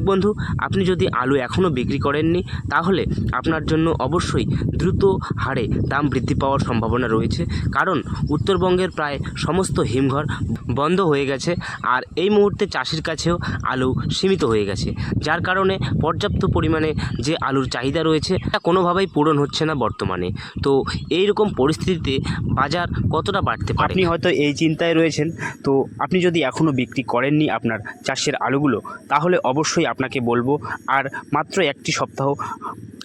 বন্ধু, আপনি যদি আলু এখনও বিক্রি করেননি, তাহলে আপনার জন্য অবশ্যই দ্রুত হারে দাম বৃদ্ধি পাওয়ার সম্ভাবনা রয়েছে। কারণ উত্তরবঙ্গের প্রায় সমস্ত হিমঘর বন্ধ হয়ে গেছে, আর এই মুহূর্তে চাষির কাছেও আলু সীমিত হয়ে গেছে। যার কারণে পর্যাপ্ত পরিমাণে যে আলুর চাহিদা রয়েছে, তা কোনোভাবেই পূরণ হচ্ছে না বর্তমানে। তো এই রকম পরিস্থিতিতে বাজার কতটা বাড়তে পারে? আপনি হয়তো এই চিন্তায় রয়েছেন, তো আপনি যদি এখনও বিক্রি করেননি আপনার চাষের আলুগুলো, তাহলে অবশ্যই আপনাকে বলব। আর মাত্র একটি সপ্তাহ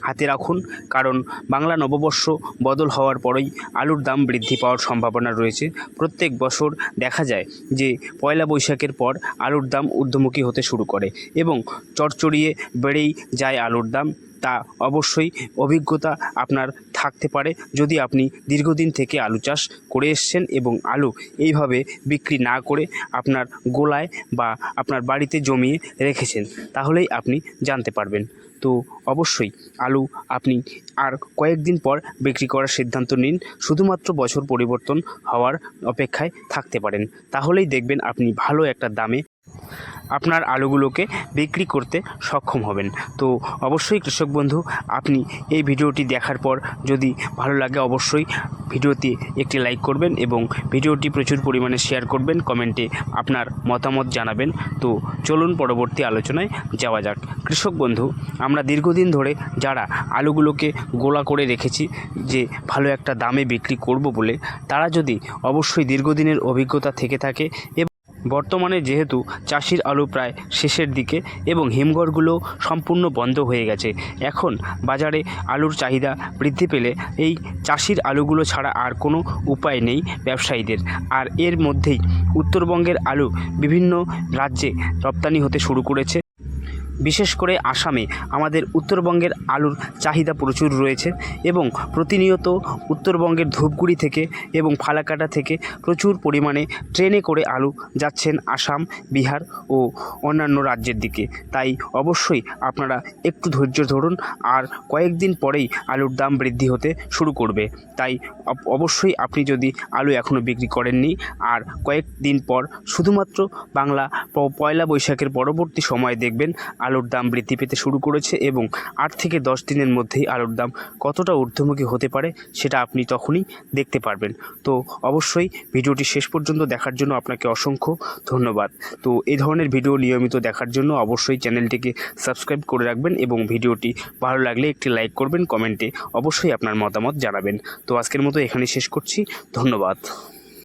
হাতে রাখুন, কারণ বাংলা নববর্ষ বদল হওয়ার পরেই আলুর দাম বৃদ্ধি পাওয়ার সম্ভাবনা রয়েছে। প্রত্যেক বছর দেখা যায় যে পয়লা বৈশাখের পর আলুর দাম ঊর্ধ্বমুখী হতে শুরু করে এবং চড়চড়িয়ে বেড়েই যায় আলুর দাম। তা অবশ্যই অভিজ্ঞতা আপনার থাকতে পারে। যদি আপনি দীর্ঘদিন থেকে আলু চাষ করে এসছেন এবং আলু এইভাবে বিক্রি না করে আপনার গোলায় বা আপনার বাড়িতে জমিয়ে রেখেছেন, তাহলেই আপনি জানতে পারবেন। তো অবশ্যই আলু আপনি আর কয়েকদিন পর বিক্রি করার সিদ্ধান্ত নিন। শুধুমাত্র বছর পরিবর্তন হওয়ার অপেক্ষায় থাকতে পারেন। তাহলেই দেখবেন আপনি ভালো একটা দামে আপনার আলুগুলোকে বিক্রি করতে সক্ষম হবেন। তো অবশ্যই কৃষক বন্ধু, আপনি এই ভিডিওটি দেখার পর যদি ভালো লাগে অবশ্যই ভিডিওতে একটি লাইক করবেন এবং ভিডিওটি প্রচুর পরিমাণে শেয়ার করবেন, কমেন্টে আপনার মতামত জানাবেন। তো চলুন পরবর্তী আলোচনায় যাওয়া যাক। কৃষক বন্ধু, আমরা দীর্ঘদিন ধরে যারা আলুগুলোকে গোলা করে রেখেছি যে ভালো একটা দামে বিক্রি করব বলে, তারা যদি অবশ্যই দীর্ঘদিনের অভিজ্ঞতা থেকে থাকে বর্তমানে যেহেতু চাষির আলু প্রায় শেষের দিকে এবং হিমঘরগুলো সম্পূর্ণ বন্ধ হয়ে গেছে, এখন বাজারে আলুর চাহিদা বৃদ্ধি পেলে এই চাষির আলুগুলো ছাড়া আর কোনো উপায় নেই ব্যবসায়ীদের। আর এর মধ্যেই উত্তরবঙ্গের আলু বিভিন্ন রাজ্যে রপ্তানি হতে শুরু করেছে। বিশেষ করে আসামে আমাদের উত্তরবঙ্গের আলুর চাহিদা প্রচুর রয়েছে এবং প্রতিনিয়ত উত্তরবঙ্গের ধূপগুড়ি থেকে এবং ফালাকাটা থেকে প্রচুর পরিমাণে ট্রেনে করে আলু যাচ্ছেন আসাম, বিহার ও অন্যান্য রাজ্যের দিকে। তাই অবশ্যই আপনারা একটু ধৈর্য ধরুন আর কয়েকদিন পরেই আলুর দাম বৃদ্ধি হতে শুরু করবে। তাই অবশ্যই আপনি যদি আলু এখনও বিক্রি করেননি আর কয়েকদিন পর শুধুমাত্র বাংলা পয়লা বৈশাখের পরবর্তী সময় দেখবেন আলুর দাম বৃদ্ধি পেতে শুরু করেছে এবং আট থেকে দশ দিনের মধ্যেই আলুর দাম কতটা ঊর্ধ্বমুখী হতে পারে সেটা আপনি তখনই দেখতে পারবেন। তো অবশ্যই ভিডিওটি শেষ পর্যন্ত দেখার জন্য আপনাকে অসংখ্য ধন্যবাদ। তো এই ধরনের ভিডিও নিয়মিত দেখার জন্য অবশ্যই চ্যানেলটিকে সাবস্ক্রাইব করে রাখবেন এবং ভিডিওটি ভালো লাগলে একটি লাইক করবেন, কমেন্টে অবশ্যই আপনার মতামত জানাবেন। তো আজকের মতো এখানে শেষ করছি। ধন্যবাদ।